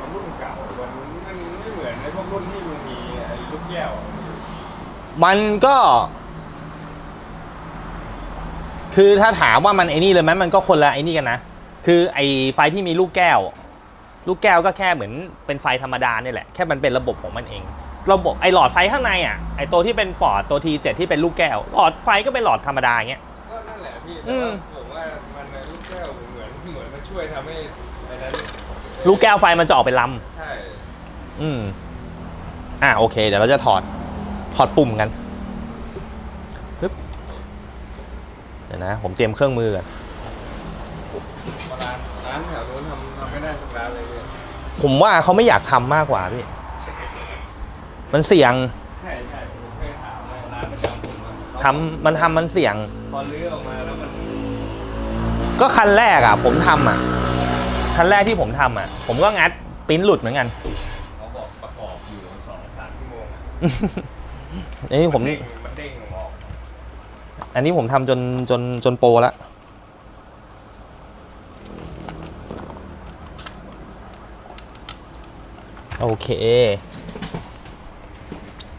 มันมันไม่เหมือนในพวกรุ่นที่มันมีไอ้ลูกแก้วมันก็ คือถ้าถามว่ามันไอ้นี่เลยไหมมันก็คนละไอ้นี่กันนะ คือไอ้ไฟที่มีลูกแก้ว ลูกแก้วก็แค่เหมือนเป็นไฟธรรมดาเนี่ยแหละ แค่มันเป็นระบบของมันเอง ระบบไอ้หลอดไฟข้างในอะ ไอ้ตัวที่เป็นฟอร์ดตัวทีเจ็ดที่เป็นลูกแก้ว หลอดไฟก็เป็นหลอดธรรมดาอย่างเงี้ย ก็นั่นแหละพี่อืแต่มว่าผมว่ามันในลูกแก้วเหมือนเหมือนมันช่วยทำให้ไอ้นั้น ลูกแก้วไฟมันจะออกเป็นลใช่ำอืม อะโอเค เดี๋ยวเราจะถอด ถอดปุ่มกันปึ๊บเดี๋ยวนะ ผมเตรียมเครื่องมือก่อน ร้านร้านแถวนู้นทำทำไม่ได้สักร้านเลยพี่ผมว่าเขาไม่อยากทำมากกว่าพี่ มันเสี่ยงใช่ใช่ผมเคยถามว่าร้านประจำผมอะทำมันทำมันเสี่ยง พอลื้อออกมาแล้วมันก็คันแรกอะ ผมทำอะ คันแรกที่ผมทำอะ ผมก็งัดปริ้นหลุดเหมือนกันเขาบอกประกอบอยู่สองสามชั่วโมงอะนี่ผม เด้งมันเด้งออกอันนี้ผมทำจนจนจนโปรแล้ว โอเค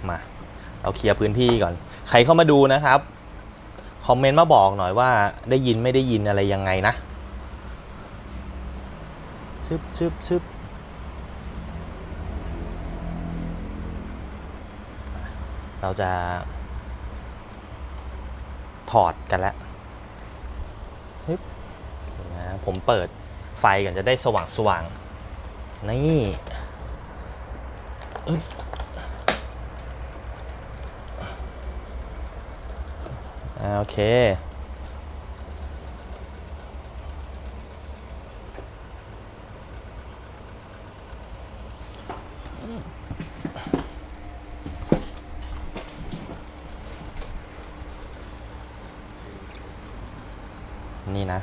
มา เราเคลียร์พื้นที่ก่อน ใครเข้ามาดูนะครับ คอมเมนต์มาบอกหน่อยว่าได้ยินไม่ได้ยินอะไรยังไงนะ ชึบชึบชึบเราจะ ถอดกันแล้วฮึบเดี๋ยนะผมเปิดไฟกันจะได้สว่างสว่างๆนี่อึ๊บอ่าโอเค นี่นะ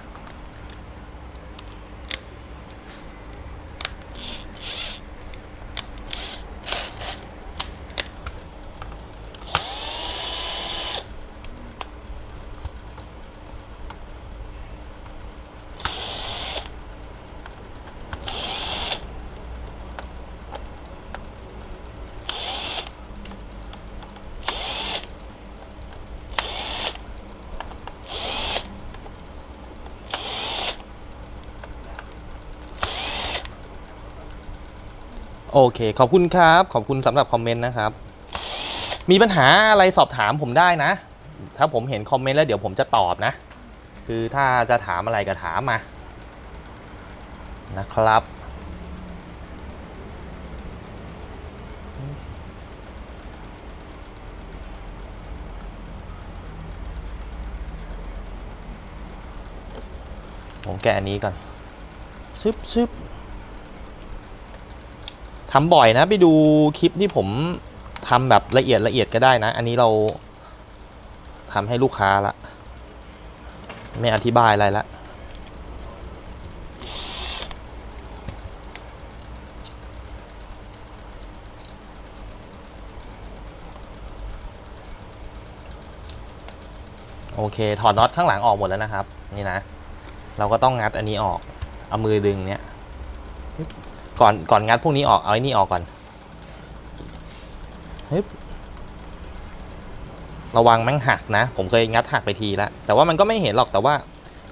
โอเค ขอบคุณครับ ขอบคุณสำหรับคอมเมนต์นะครับ มีปัญหาอะไรสอบถามผมได้นะ ถ้าผมเห็นคอมเมนต์แล้วเดี๋ยวผมจะตอบนะ คือถ้าจะถามอะไรก็ถามมา นะครับผมแกะอันนี้ก่อนชึบชึบ ทำบ่อยนะ ไปดูคลิปที่ผมทำแบบละเอียดละเอียดก็ได้นะ อันนี้เราทำให้ลูกค้าละ ไม่อธิบายอะไรละโอเค ถอดน็อตข้างหลังออกหมดแล้วนะครับ นี่นะ เราก็ต้องงัดอันนี้ออก เอามือดึงเนี้ย ก่อนก่อนงัดพวกนี้ออกเอาไอ้นี่ออกก่อนฮึบระวังแม่งหักนะ ผมเคยงัดหักไปทีแล้วแต่ว่ามันก็ไม่เห็นหรอกแต่ว่า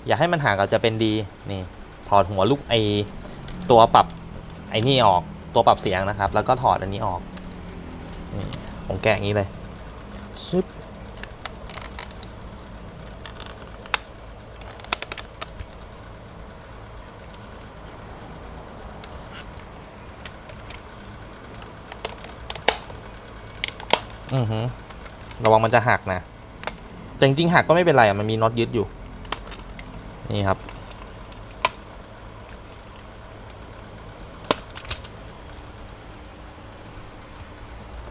อย่าให้มันหักอาจจะเป็นดีนี่ ถอดหัวลูกไอตัวปรับไอ้นี่ออกตัวปรับเสียงนะครับ แล้วก็ถอดอันนี้ออกนี่ผมแกะอย่างนี้เลยชึบ อือฮึระวังมันจะหักนะแต่จริงๆหักก็ไม่เป็นไรอะมันมีน็อตยึดอยู่ นี่ครับ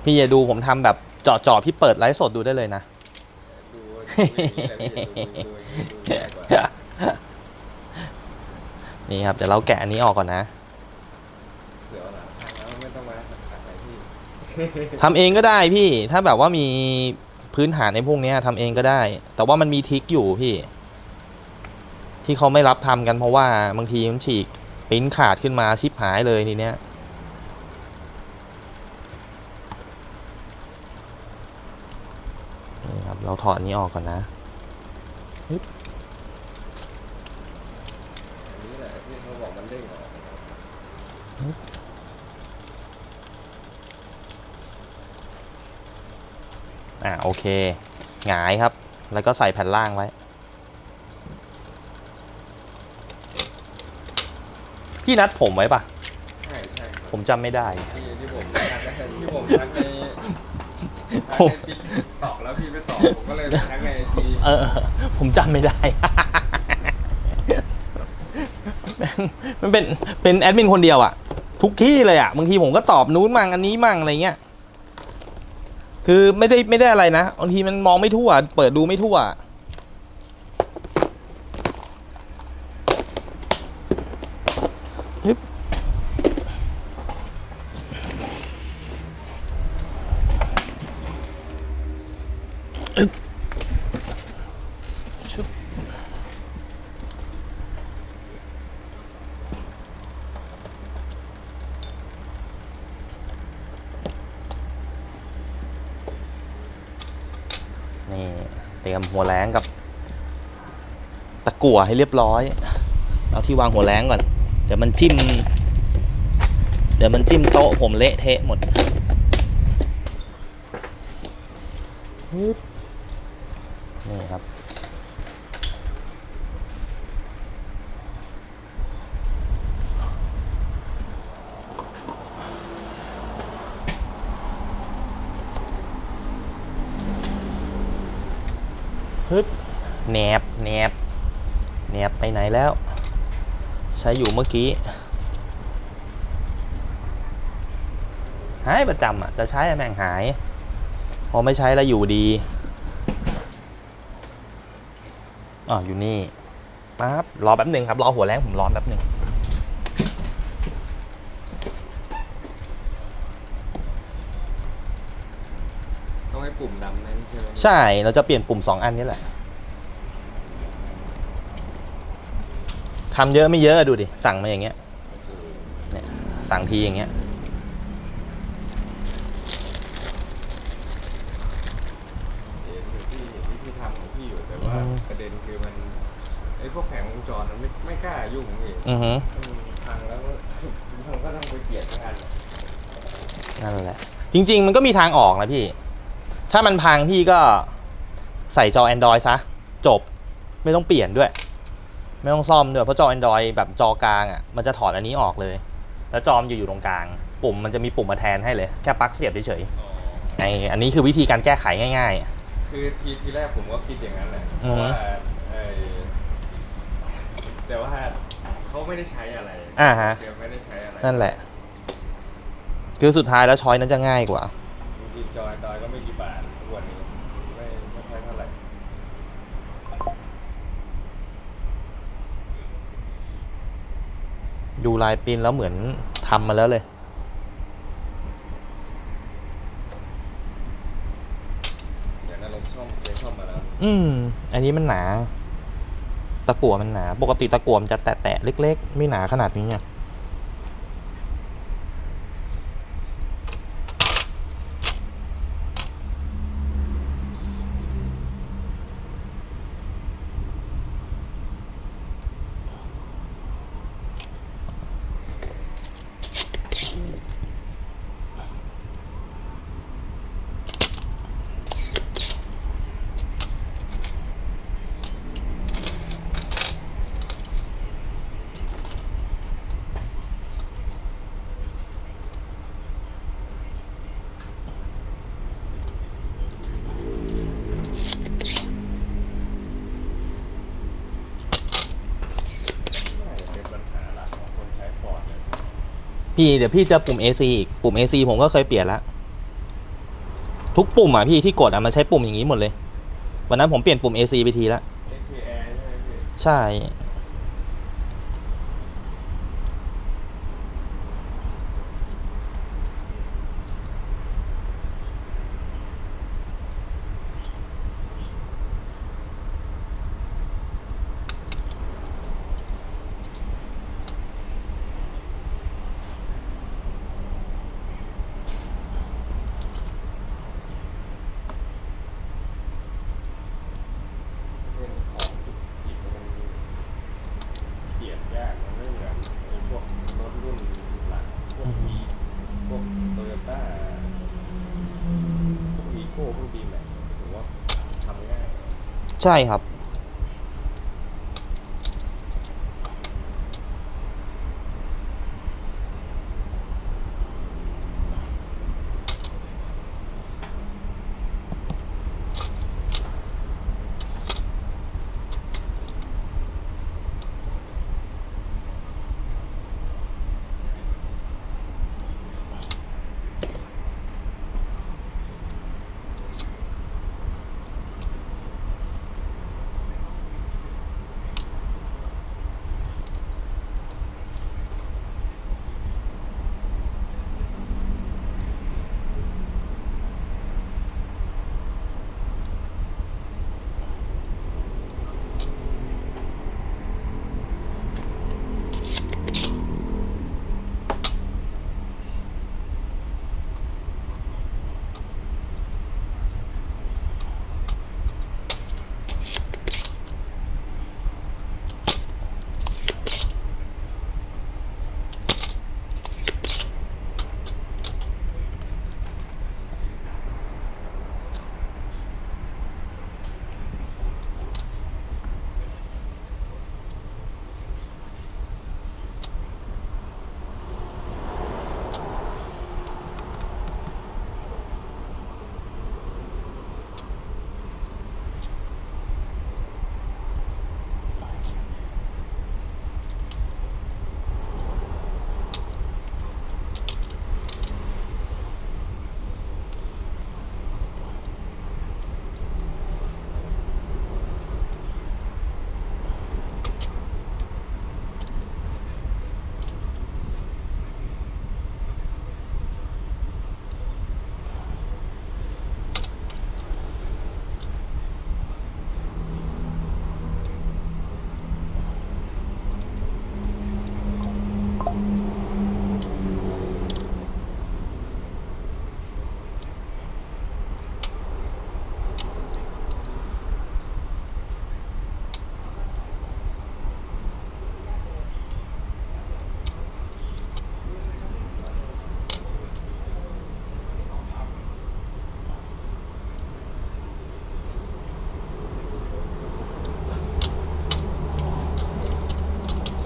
พี่อย่าดูผมทำแบบเจาะๆพี่เปิดไลฟ์สดดูได้เลยนะ ดูอย่างนี้แต่พี่ดูดูดูดูแย่กว่านี่ครับเดี๋ยวเราแกะอันนี้ออกก่อนนะ ทำเองก็ได้พี่ ถ้าแบบว่ามีพื้นฐานในพวกนี้ทำเองก็ได้ แต่ว่ามันมีทิคอยู่พี่ ที่เขาไม่รับทำกันเพราะว่าบางทีมันฉีกปิ้นขาดขึ้นมาชิบหายเลยทีเนี้ย นี่ครับ เราถอดนี้ออกก่อนนะ อ่าโอเคหงายครับ แล้วก็ใส่แผ่นล่างไว้พี่นัดผมไว้ปะใช่ใช่ครับผมจำไม่ได้ ที่ที่ผมทักที่ผมทักในทักผมในติ๊กตอกแล้วพี่ไม่ตอบผมก็เลยทักในทีเออ ผมจำไม่ได้มันเป็นเป็นแอดมินคนเดียวอะทุกที่เลยอะบางทีผมก็ตอบนู้นมั่งอันนี้มั่งอะไรเงี้ย คือไม่ได้ไม่ได้อะไรนะบางทีมันมองไม่ทั่ว เปิดดูไม่ทั่วียมหัวแรงกับตะกั่วให้เรียบร้อย เอาที่วางหัวแรงก่อน เดี๋ยวมันจิ้ม เดี๋ยวมันจิ้มโต๊ะผมเละเทะหมด ฮึบแหนบแหนบแหนบไปไหนแล้ว ใช้อยู่เมื่อกี้หายประจำอะ จะใช้แม่งหาย พอไม่ใช้แล้วอยู่ดีอ๋ออยู่นี่ปั๊บรอแป๊บหนึ่งครับ รอหัวแรงผมร้อนแป๊บหนึ่งให้ปุ่มดำนั้น ใช่ไหมใช่เราจะเปลี่ยนปุ่ม 2 อันนี้แหละทำเยอะไม่เยอะดูดิ สั่งมาอย่างเงี้ยเนี่ยสั่งทีอย่างเงี้ยเห็นอยู่ที่เห็นวิธีทำของพี่อยู่แต่ว่าอืมประเด็นคือมันไอ้พวกแผงวงจรมันไม่ไม่กล้ายุ่งพี่อือฮึมันพังแล้วก็มันก็ต้องไปเปลี่ยนงานนั่นแหละ จริง ๆ มันก็มีทางออกนะพี่ ถ้ามันพังพี่ก็ใส่จอ Android ซะ จบไม่ต้องเปลี่ยนด้วย ไม่ต้องซ่อมด้วย เพราะจอ Android แบบจอกลางอะมันจะถอดอันนี้ออกเลย แล้วจอมนจะอยู่ตรงกลาง ปุ่มมันจะมีปุ่มมาแทนให้เลย แค่ปลั๊กเสียบเฉยอ๋อๆไออันนี้คือวิธีการแก้ไขง่ายคือทีทีแรกผมก็คิดอย่างนั้นแหละอือฮึ ว่าเอ่อแต่ว่าเขาไม่ได้ใช้อะไรอ่าฮะ เดี๋ยวไม่ได้ใช้อะไรๆนั่นแหละ คือสุดท้ายแล้วช้อยนั้นจะง่ายกว่า จริงๆจอยดอยก็ไม่กี่บาททุกวันนี้ไม่ไม่ค่อยเท่าไหร่ ดูลายปรินแล้วเหมือนทำมาแล้วเลย อย่างนั้นลมช่อมเคยช่อมมาแล้วอืม อันนี้มันหนา ตะกั่วมันหนา ปกติตะกั่วมันจะแตะๆเล็ก ๆ ไม่หนาขนาดนี้อะ น่าจะเป็นปัญหาหลักของคนใช้ฟอร์ดเลย พี่เดี๋ยวพี่เจอปุ่ม AC อีกปุ่ม AC ผมก็เคยเปลี่ยนละทุกปุ่มอะพี่ที่กดอะมันใช้ปุ่มอย่างนี้หมดเลย วันนั้นผมเปลี่ยนปุ่ม AC ไปทีละ ACR ใช่ ใช่ครับ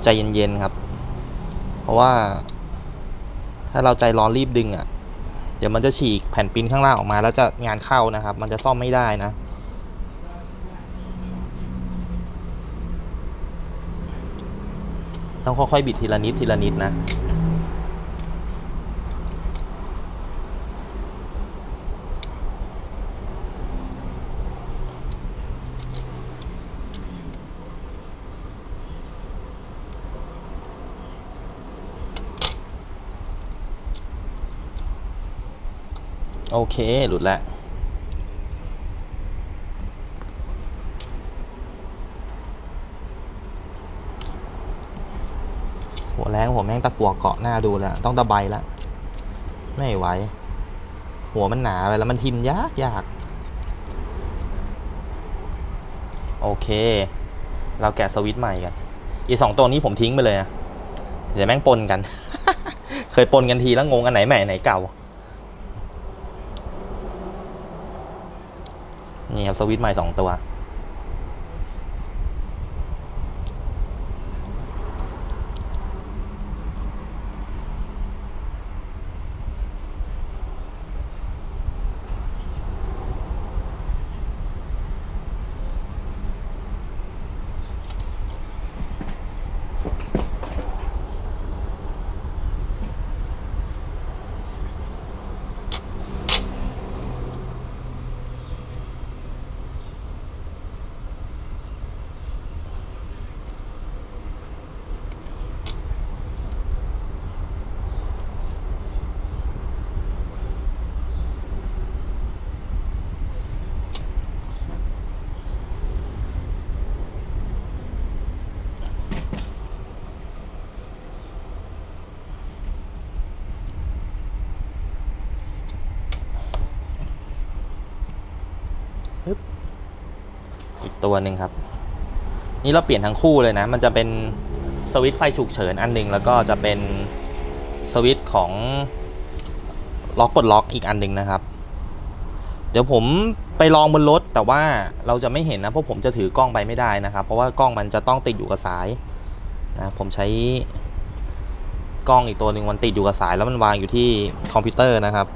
ใจเย็นๆครับ เพราะว่า ถ้าเราใจร้อนรีบดึงอะ่ะ เดี๋ยวมันจะฉีกแผ่นปิ้นข้างล่างออกมา แล้วจะงานเข้านะครับ มันจะซ่อมไม่ได้นะต้องค่อยๆบิดทีละนิดทีละนิดนะ โอเค หลุดแล้วหัวแรงหัวแม่งตะกัวเกาะหน้าดูแล้วต้องตะไบแล้วไม่ไหว หัวมันหนาไปแล้วมันทิมยากยากโอเค เราแกะสวิตช์ใหม่กัน อีสองตัวนี้ผมทิ้งไปเลยนะเดี๋ยวแม่งปนกัน เคยปนกันทีแล้วงงอันไหนใหม่ไหนเก่า นี่ครับสวิตช์ใหม่สองตัว ตัวหนึ่งครับ นี่เราเปลี่ยนทั้งคู่เลยนะ มันจะเป็นสวิตช์ไฟฉุกเฉินอันหนึ่งแล้วก็จะเป็นสวิตช์ของล็อกกดล็อกอีกอันหนึ่งนะครับเดี๋ยวดี๋ยวผมไปลองบนรถแต่ว่าเราจะไม่เห็นนะเพราะผมจะถือกล้องไปไม่ได้นะครับ เพราะว่ากล้องมันจะต้องติดอยู่กับสายนะผมใช้กล้องอีกตัวหนึ่งมันติดอยู่กับสายแล้วมันวางอยู่ที่คอมพิวเตอร์นะครับ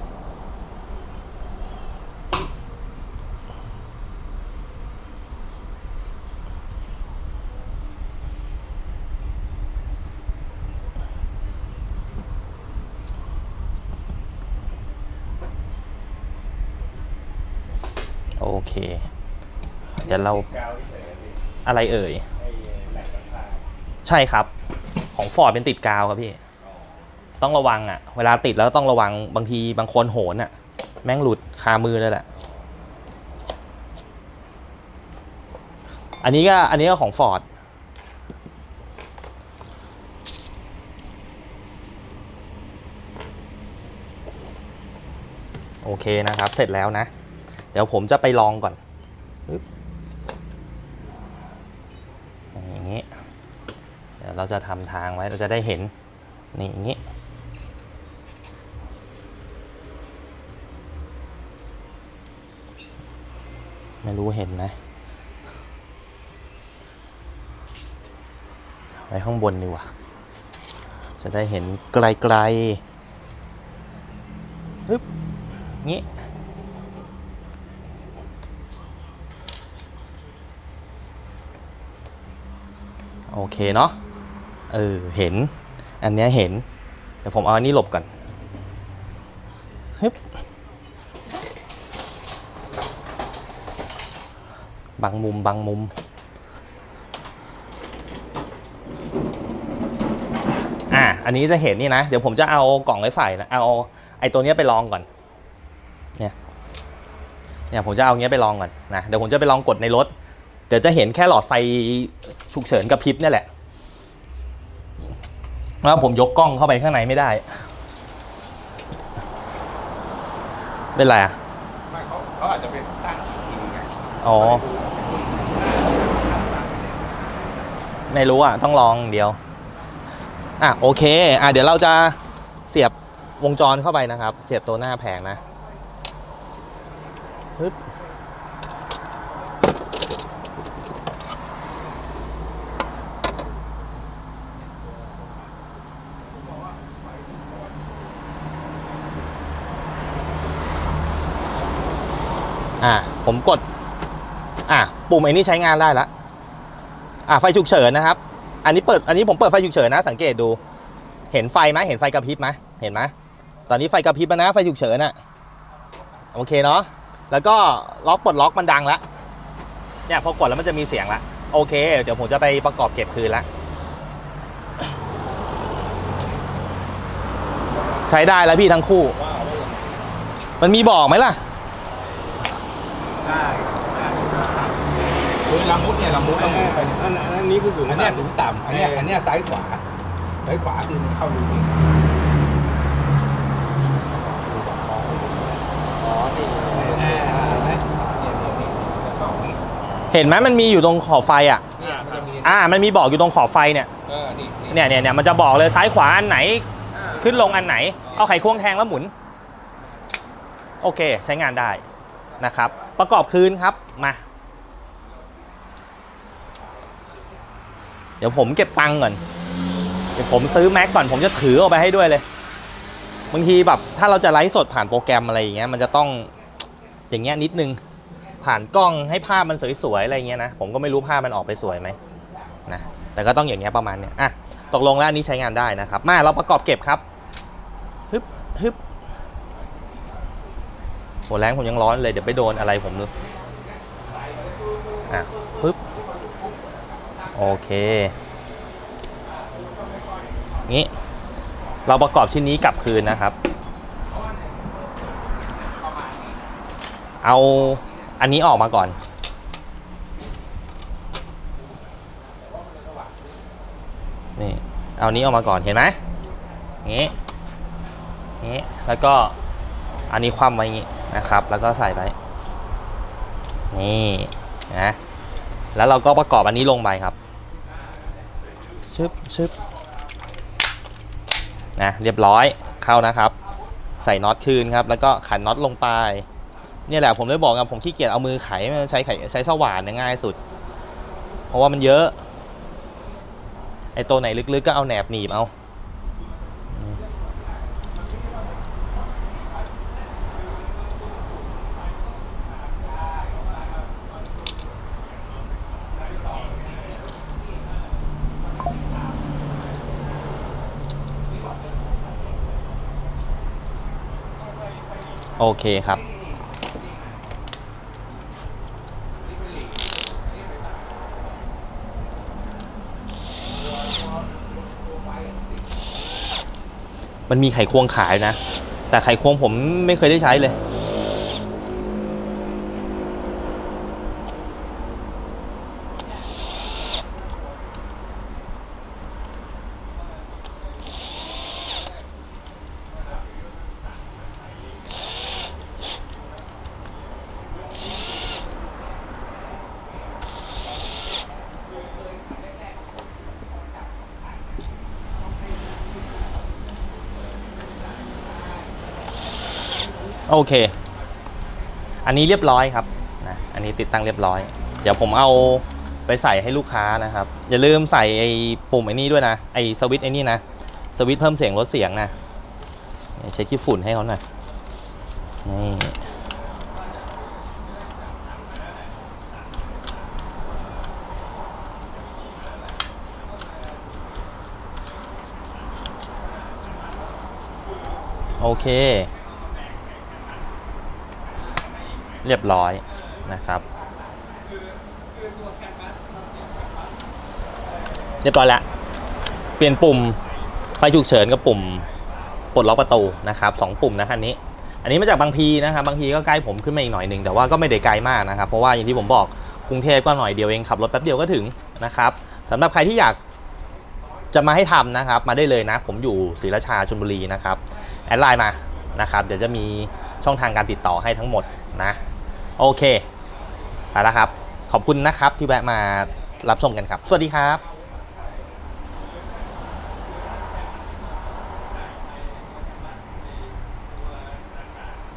โอ เดี๋ยวเราอะไรเอ่ย ใช่ครับ ของฟอร์ดเป็นติดกาวครับพี่ ต้องระวังอะ่ะ เวลาติดแล้วต้องระวังบางทีบางคนโหนอะ่ะ แม่งหลุดคามือเลยแหละ อันนี้ก็อันนี้ก็ของฟอร์ดโอเคนะครับ เสร็จแล้วนะ เดี๋ยวผมจะไปลองก่อนอย่างนี้เดี๋ยวเราจะทำทางไว้เราจะได้เห็นนี่อย่างนี้ไม่รู้เห็นไหมไว้ข้างบนดีกว่า จะได้เห็นไกลๆปึ๊บงี้ โอเคเนาะเออเห็น อันเนี้ยเห็น เดี๋ยวผมเอาอันนี้หลบก่อนฮึบบางมุมบางมุม อะ อันนี้จะเห็นนี่นะ เดี๋ยวผมจะเอากล่องไม้ไผ่นะเอาไอ้ตัวนี้ไปลองก่อน เนี่ย เนี่ยผมจะเอาเงี้ยไปลองก่อนนะ เดี๋ยวผมจะไปลองกดในรถ ดี๋ยวจะเห็นแค่หลอดไฟฉุกเฉินกับพริบเนี่ยแหละว่าผมยกกล้องเข้าไปข้างในไม่ได้ เป็นไรอะไม่เขาเขาอาจจะเป็นตั้งทีไงอ๋อ ไม่รู้อะ ต้องลองเดียว อะโอเค อะเดี๋ยวเราจะเสียบวงจรเข้าไปนะครับ เสียบตัวหน้าแผงนะฮึบ ผมกด อะปุ่มไอ้นี่ใช้งานได้แล้วอะไฟฉุกเฉินนะครับ อันนี้เปิด อันนี้ผมเปิดไฟฉุกเฉินนะ สังเกตดู เห็นไฟไหมเห็นไฟกระพริบไหมเห็นไหมตอนนี้ไฟกระพริบแล้วนะ ไฟฉุกเฉินอะโอเคเนาะ แล้วก็ล็อกปลดล็อกมันดังแล้วเนี่ยพอกดแล้วมันจะมีเสียงละโอเค เดี๋ยวผมจะไปประกอบเก็บคืนละใช้ได้แล้วพี่ทั้งคู่ มันมีบอกไหมล่ะ ได้ได้คือลำมุด เนี่ยลำมุดลำมุดไปเนี่ยอันอันนี้คือสูงอันเนี้ยสูงต่ำอันเนี้ยอันเนี้ยซ้ายขวาซ้ายขวาคือมันเข้ารูนี้อ๋อนี่แน่ไหมเนี่ยเนี่ยเนี่ยสองนี่เห็นไหมมันมีอยู่ตรงขอบไฟอะเนี่ยมันจะมีอ่า มันมีบอกอยู่ตรงขอบไฟเนี่ย เออนี่นี่เนี่ยเนี่ยเนี่ยมันจะบอกเลยซ้ายขวาอันไหนอ่าขึ้นลงอันไหน เอาไขควงแทงแล้วหมุน โอเค ใช้งานได้นะครับ ประกอบคืนครับ มา เดี๋ยวผมเก็บตังค์ก่อน เดี๋ยวผมซื้อแม็กก่อนผมจะถือออกไปให้ด้วยเลย บางทีแบบถ้าเราจะไลฟ์สดผ่านโปรแกรมอะไรอย่างเงี้ยมันจะต้องอย่างเงี้ยนิดนึง ผ่านกล้องให้ภาพมันสวยๆอะไรเงี้ยนะผมก็ไม่รู้ภาพมันออกไปสวยไหมนะแต่ก็ต้องอย่างเงี้ยประมาณเนี้ยอะตกลงแล้วอันนี้ใช้งานได้นะครับ มาเราประกอบเก็บครับฮึบฮึบโหแรงผมยังร้อนเลยเดี๋ยวไปโดนอะไรผมดูอะฮึบ โอเค งี้ เราประกอบชิ้นนี้กลับคืนนะครับ เอาอันนี้ออกมาก่อน นี่ เอานี้ออกมาก่อนเห็นไหมงี้งี้ แล้วก็อันนี้คว่ำไว้งี้นะครับ แล้วก็ใส่ไปนี่นะแล้วเราก็ประกอบอันนี้ลงไปครับ ชึบนะเรียบร้อยเข้านะครับ ใส่น็อตคืนครับ แล้วก็ขันน็อตลงไปเนี่ยแหละผมเลยบอกกับผมขี้เกียจเอามือไขมันใช้ไขใช้สว่านง่ายสุด เพราะว่ามันเยอะ ไอ้ตัวไหนลึกๆก็เอาแหนบหนีบเอา โอเคครับ มันมีไขควงขายนะ แต่ไขควงผมไม่เคยได้ใช้เลย โอเค อันนี้เรียบร้อยครับนะอันนี้ติดตั้งเรียบร้อย เดี๋ยวผมเอาไปใส่ให้ลูกค้านะครับ อย่าลืมใส่ไอ้ปุ่มไอ้นี่ด้วยนะ ไอ้สวิตช์ไอ้นี่นะ สวิตช์เพิ่มเสียงลดเสียงนะเช็คขี้ฝุ่นให้เขาหน่อยนี่โอเค เรียบร้อยนะครับ เรียบร้อยแล้ว เปลี่ยนปุ่มไฟฉุกเฉินกับปุ่มปลดล็อกประตูนะครับสองปุ่มนะคันนี้ อันนี้มาจากบางพีนะครับ บางพีก็ใกล้ผมขึ้นมาอีกหน่อยหนึ่งแต่ว่าก็ไม่ได้ไกลมากนะครับ เพราะว่าอย่างที่ผมบอกกรุงเทพก็หน่อยเดียวเองขับรถแป๊บเดียวก็ถึงนะครับสำหรับใครที่อยากจะมาให้ทำนะครับ มาได้เลยนะ ผมอยู่ศรีราชาชลบุรีนะครับ แอดไลน์มานะครับ เดี๋ยวจะมีช่องทางการติดต่อให้ทั้งหมดนะ โอเคไปแล้วครับ ขอบคุณนะครับที่แวะมารับชมกันครับ สวัสดีครับ